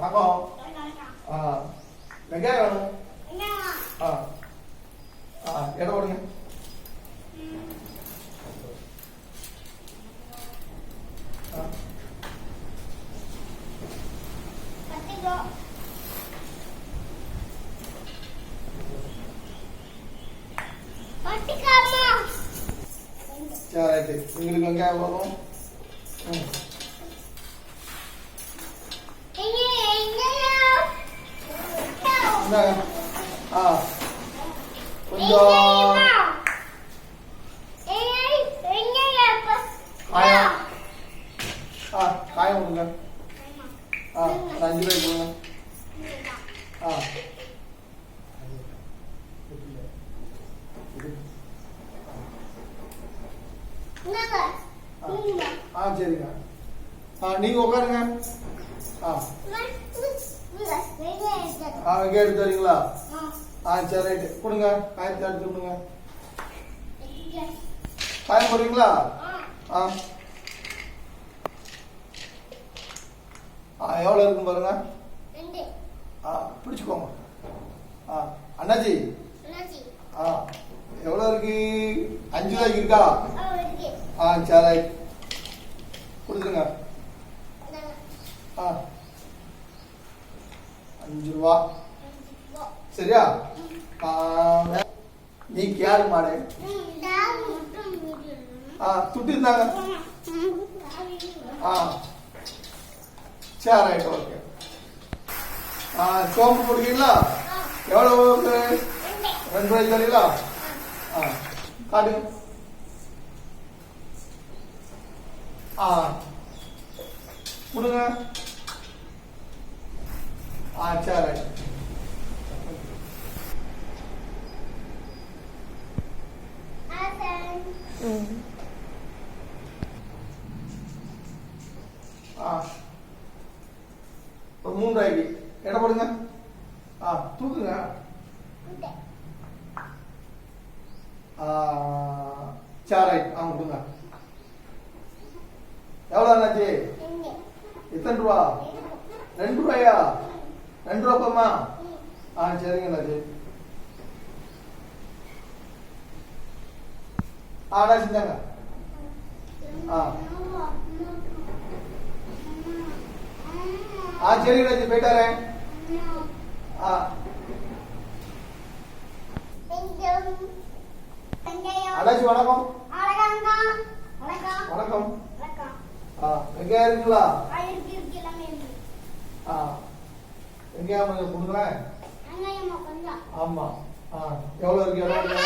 வணக்கம் ஆ வெங்காயம் வேணும் ஆ ஆ இடம் கொடுங்க ஆ சரி ரைட்டு உங்களுக்கு வெங்காயம் வரும் ம் இந்தாங்க ஆ கொஞ்சம் காயம் ஆ காயம் கொடுங்க ஆ ஒரு அஞ்சு ரூபாய் கொடுங்க ஆ ஆ சரிங்க ஆ நீங்கள் உட்காருங்க ஆ ஆ வெங்காயம் எடுத்து வரீங்களா ஆ. சரி ரைட்டு. கொடுங்க. காயத்தை எடுத்து கொடுங்க. காயம் போடுறீங்களா ஆ. ஆ எவ்வளோ இருக்கும் பாருங்க? ஆ பிடிச்சிக்கோங்க. ஆ அண்ணாச்சி? ஆ எவ்வளோ இருக்கு? அஞ்சு ரூபாய்க்கு இருக்கா? ஆ சரி ரைட். கொடுத்துருங்க. ஆ. அஞ்சு ரூபா. சரியா? ஆ, நீ கேரு மாடு. ஆ துட்டு இருந்தாங்க ஆ. சரி ரைட் ஓகே. ஆ சோம்பு போடுவீங்களா? எவ்வளோ ரெண்டு ரூபாய் தரீங்களா ஆ காட்டுங்க ஆ. கொடுங்க. ஆ. சரி ரைட் ஒரு மூன்று ரூபாய்க்கு எடை போடுங்க. ஆ தூக்குங்க. ஆ சரி ரைட் ஆ கொடுங்க. எவ்வளோ அண்ணாச்சி எத்தனை ரூபா? ரெண்டு ரூபாயா? ரெண்டு ரூபா போமா ஆ சரிங்க அண்ணாச்சி ஆ அண்ணா செஞ்சாங்க. ஆ. சரிங்க அண்ணாச்சி போயிட்டாரே. ஆ. அண்ணாச்சி வணக்கம். வணக்கம். ஆ வெங்காயம் இருக்குங்களா? ஆ. வெங்காயம் கொஞ்சம் கொடுக்குறேன். ஆமா. ஆ எவ்வளோ இருக்கு? எவ்வளோ இருக்கு?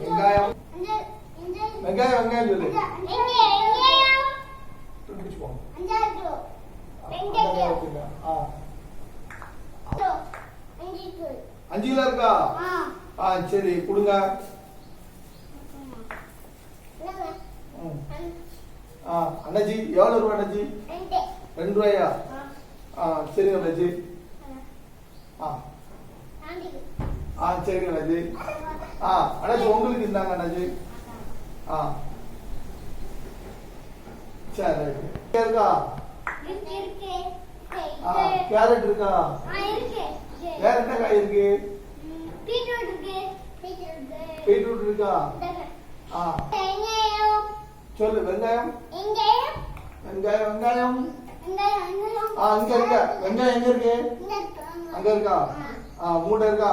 வெங்காயம். வெங்காயம் வெங்காயம் சொல்லு. அஞ்சு கிலோ. இருக்கா? ஆ சரி கொடுங்க. ம். ஆ அண்ணாச்சி எவ்வளோ ரூபா அண்ணாச்சி ரெண்டு. ரூபாயா? ஆ. சரிங்க அண்ணாச்சி ஆ. ஆ சரிங்க அண்ணாச்சி ஆ அண்ணாச்சி உங்களுக்கு இருந்தாங்க அண்ணாச்சி ஆ. சரி இருக்கா? கேரட் இருக்கா? வேற என்ன காய் இருக்கு? பீட்ரூட் இருக்கா. ஆ. சொல்லு வெங்காயம்? வெங்காயம். வெங்காயம் ஆ அங்க இருக்கா? வெங்காயம் எங்க இருக்கு? அங்க இருக்கா? ஆ. மூட்டை இருக்கா?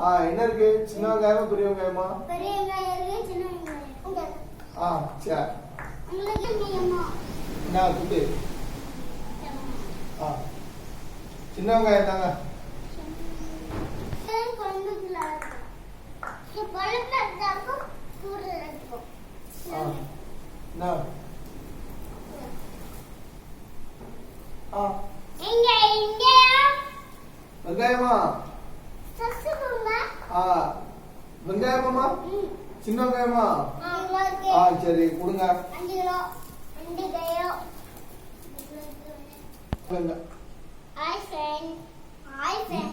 ஆ என்ன இருக்கு? சின்ன வெங்காயமா பெரிய வெங்காயமா? ஆ சரி. என்ன துட்டு ஆ. சின்ன வெங்காயம் தாங்க. குழம்புக்குள்ள குழம்பு இருக்கும் என்ன ஆ. இங்க இங்க வெங்காயமா? சசு போங்க ஆ. வெங்காயமாம்மா? ம். சின்ன வெங்காயமா? ஆ சரி கொடுங்க. அஞ்சு கிலோ. ரெண்டு கிலோ. வெங்க- ஹாய் ஃப்ரெண்ட் ஹாய் ஃப்ரெண்ட்